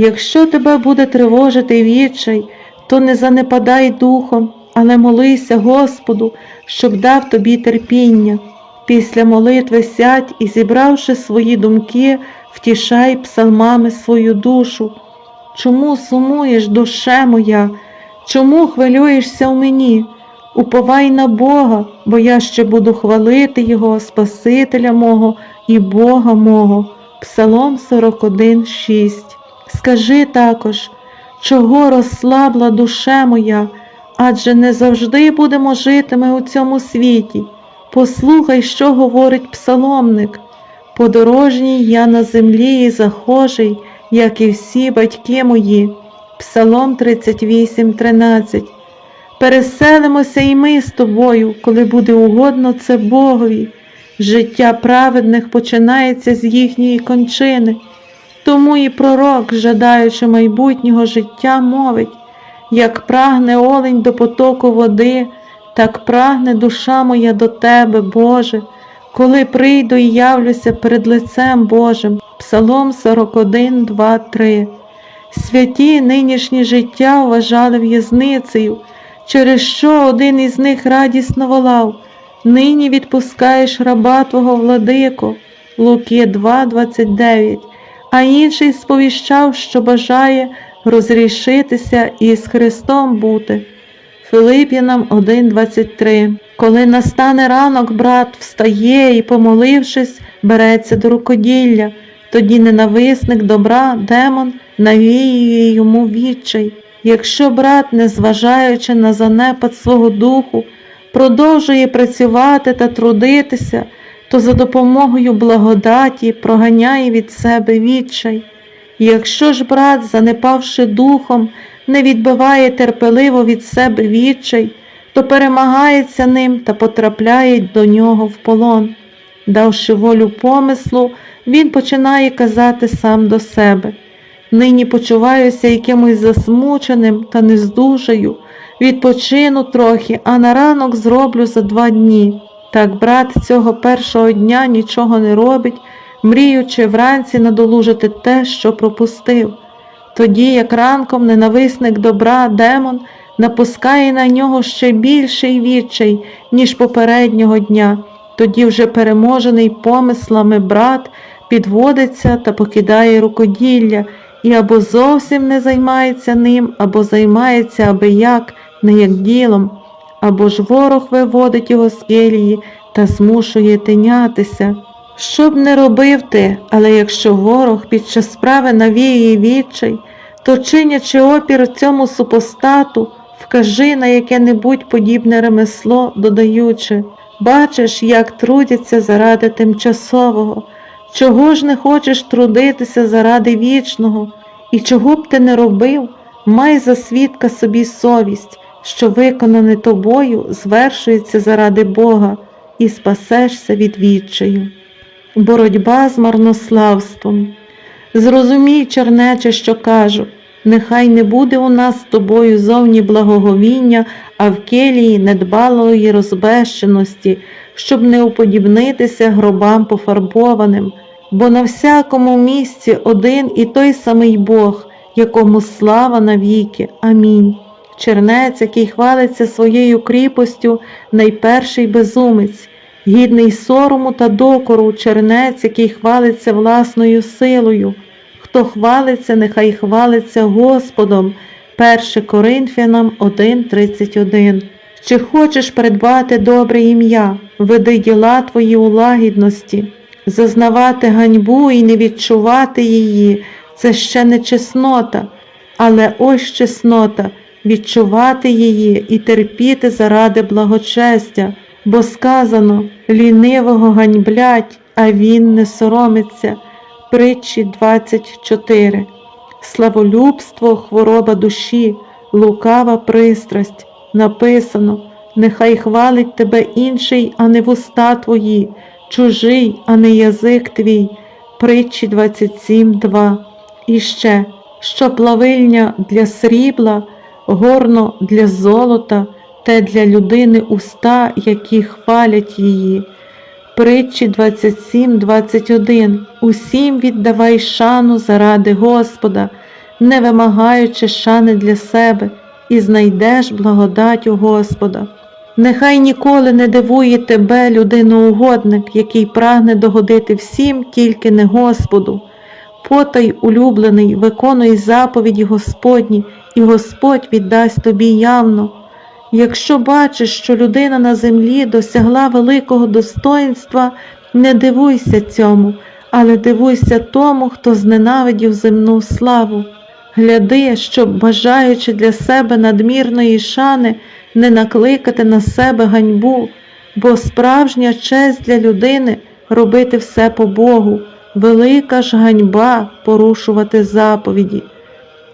Якщо тебе буде тривожити відчай, то не занепадай духом, але молися Господу, щоб дав тобі терпіння. Після молитви сядь і, зібравши свої думки, втішай псалмами свою душу. Чому сумуєш, душе моя? Чому хвилюєшся в мені? Уповай на Бога, бо я ще буду хвалити Його, Спасителя мого і Бога мого. Псалом 41, 6. Скажи також, чого розслабла душе моя, адже не завжди будемо жити ми у цьому світі. Послухай, що говорить псаломник. Подорожній я на землі і захожий, як і всі батьки мої. Псалом 38, 13. Переселимося і ми з тобою, коли буде угодно це Богові. Життя праведних починається з їхньої кончини. Тому і пророк, жадаючи майбутнього життя, мовить, як прагне олень до потоку води, так прагне душа моя до тебе, Боже, коли прийду і явлюся перед лицем Божим. Псалом 41, 2, 3. Святі нинішнє життя вважали в'язницею, через що один із них радісно волав. Нині відпускаєш раба Твого владико, Луки 2, 29, а інший сповіщав, що бажає розрішитися і з Христом бути. Филип'янам 1,23 Коли настане ранок, брат встає і, помолившись, береться до рукоділля, тоді ненависник добра, демон навіює йому відчай. Якщо брат, незважаючи на занепад свого духу, продовжує працювати та трудитися, то за допомогою благодаті проганяє від себе відчай. І Якщо ж брат, занепавши духом, не відбиває терпеливо від себе відчай, то перемагається ним та потрапляє до нього в полон. Давши волю помислу, він починає казати сам до себе. Нині почуваюся якимось засмученим та нездужаю, відпочину трохи, а на ранок зроблю за два дні. Так брат цього першого дня нічого не робить, мріючи вранці надолужити те, що пропустив. Тоді, як ранком ненависник добра, демон, напускає на нього ще більший відчай, ніж попереднього дня, тоді вже переможений помислами брат підводиться та покидає рукоділля і або зовсім не займається ним, або займається аби як, не як ділом, або ж ворог виводить його з келії та змушує тинятися. Що б не робив ти, але якщо ворог під час справи навіює відчай, то чинячи опір цьому супостату, вкажи на яке-небудь подібне ремесло, додаючи, бачиш, як трудяться заради тимчасового, чого ж не хочеш трудитися заради вічного, і чого б ти не робив, май за свідка собі совість, що виконане тобою звершується заради Бога, і спасешся від відчаю. Боротьба з марнославством. Зрозумій, чернече, що кажу, нехай не буде у нас з тобою зовні благоговіння, а в келії недбалої розбещеності, щоб не уподібнитися гробам пофарбованим, бо на всякому місці один і той самий Бог, якому слава навіки. Амінь. Чернець, який хвалиться своєю кріпостю, найперший безумець, гідний сорому та докору, чернець, який хвалиться власною силою. Хто хвалиться, нехай хвалиться Господом. 1 Коринфянам 1,31 Чи хочеш придбати добре ім'я, веди діла твої у лагідності, зазнавати ганьбу і не відчувати її, це ще не чеснота, але ось чеснота відчувати її і терпіти заради благочестя, бо сказано лінивого ганьблять, а він не соромиться. Притчі 24. Славолюбство, хвороба душі, лукава пристрасть. Написано, нехай хвалить тебе інший, а не вуста твої, чужий, а не язик твій. Притчі 27.2. І ще, що плавильня для срібла, горно для золота, те для людини уста, які хвалять її. Притчі 27, 21. Усім віддавай шану заради Господа, не вимагаючи шани для себе, і знайдеш благодать у Господа. Нехай ніколи не дивує тебе людиноугодник, який прагне догодити всім, тільки не Господу. Потай, улюблений, виконуй заповіді Господні, і Господь віддасть тобі явно. Якщо бачиш, що людина на землі досягла великого достоїнства, не дивуйся цьому, але дивуйся тому, хто зненавидів земну славу. Гляди, щоб, бажаючи для себе надмірної шани, не накликати на себе ганьбу, бо справжня честь для людини робити все по Богу, велика ж ганьба порушувати заповіді.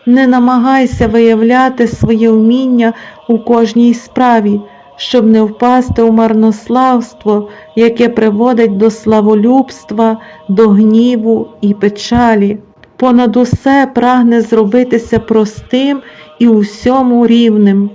Не намагайся виявляти своє вміння у кожній справі, щоб не впасти у марнославство, яке приводить до славолюбства, до гніву і печалі. Понад усе прагне зробитися простим і усьому рівним.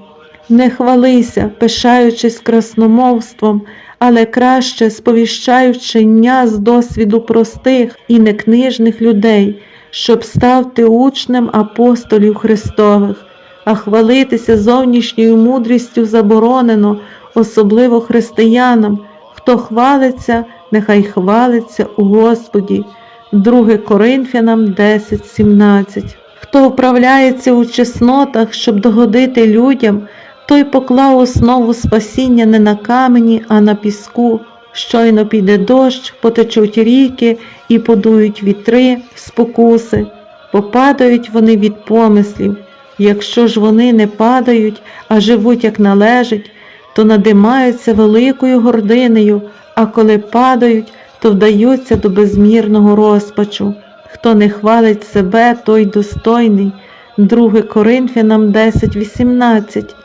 Не хвалися, пишаючись красномовством, але краще сповіщай вчення з досвіду простих і некнижних людей, щоб стати учнем апостолів Христових, а хвалитися зовнішньою мудрістю заборонено, особливо християнам. Хто хвалиться, нехай хвалиться у Господі. 2 Коринфянам 10.17 Хто вправляється у чеснотах, щоб догодити людям, той поклав основу спасіння не на камені, а на піску. Щойно піде дощ, потечуть ріки і подують вітри, спокуси, попадають вони від помислів. Якщо ж вони не падають, а живуть як належить, то надимаються великою гординею, а коли падають, то вдаються до безмірного розпачу. Хто не хвалить себе, той достойний. 2 Коринфянам 10.18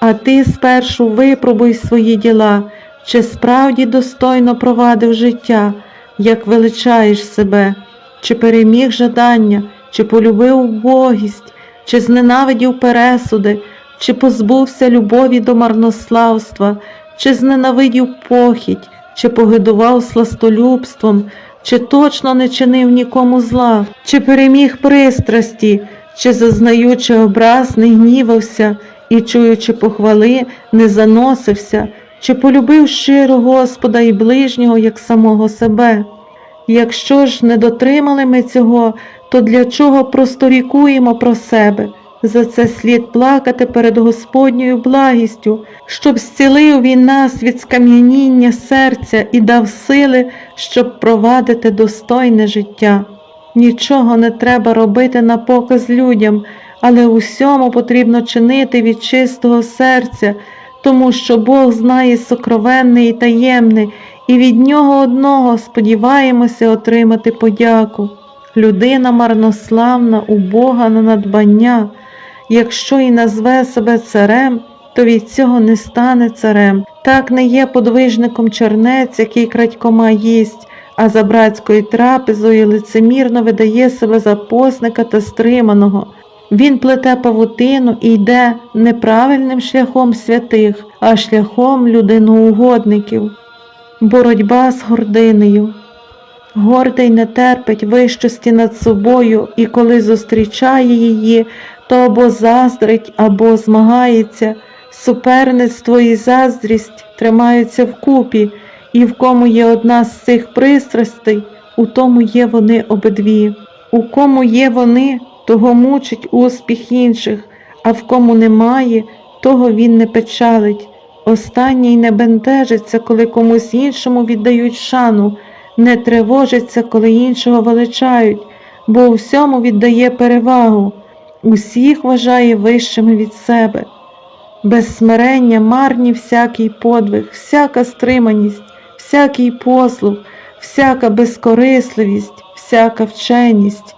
А ти спершу випробуй свої діла, чи справді достойно провадив життя, як величаєш себе, чи переміг жадання, чи полюбив убогість, чи зненавидів пересуди, чи позбувся любові до марнославства, чи зненавидів похідь, чи погидував сластолюбством, чи точно не чинив нікому зла, чи переміг пристрасті, чи зазнаючи образ, не гнівався і, чуючи похвали, не заносився, чи полюбив щиро Господа і ближнього, як самого себе. Якщо ж не дотримали ми цього, то для чого просторікуємо про себе? За це слід плакати перед Господньою благістю, щоб зцілив він нас від скам'яніння серця і дав сили, щоб провадити достойне життя. Нічого не треба робити на показ людям, але усьому потрібно чинити від чистого серця, тому що Бог знає сокровенне і таємне, і від нього одного сподіваємося отримати подяку. Людина марнославна у Бога на надбання. Якщо і назве себе царем, то від цього не стане царем. Так не є подвижником чернець, який крадькома їсть, а за братською трапезою лицемірно видає себе за посника та стриманого. Він плете павутину і йде неправильним шляхом святих, а шляхом людиноугодників. Боротьба з гординею. Гордий не терпить вищості над собою, і коли зустрічає її, то або заздрить, або змагається. Суперництво і заздрість тримаються вкупі, і в кому є одна з цих пристрастей, у тому є вони обидві. У кому є вони, того мучить успіх інших, а в кому немає, того він не печалить. Останній не бентежиться, коли комусь іншому віддають шану, не тривожиться, коли іншого величають, бо у всьому віддає перевагу, усіх вважає вищими від себе. Без смирення марні всякий подвиг, всяка стриманість, всякий послуг, всяка безкорисливість, всяка вченість.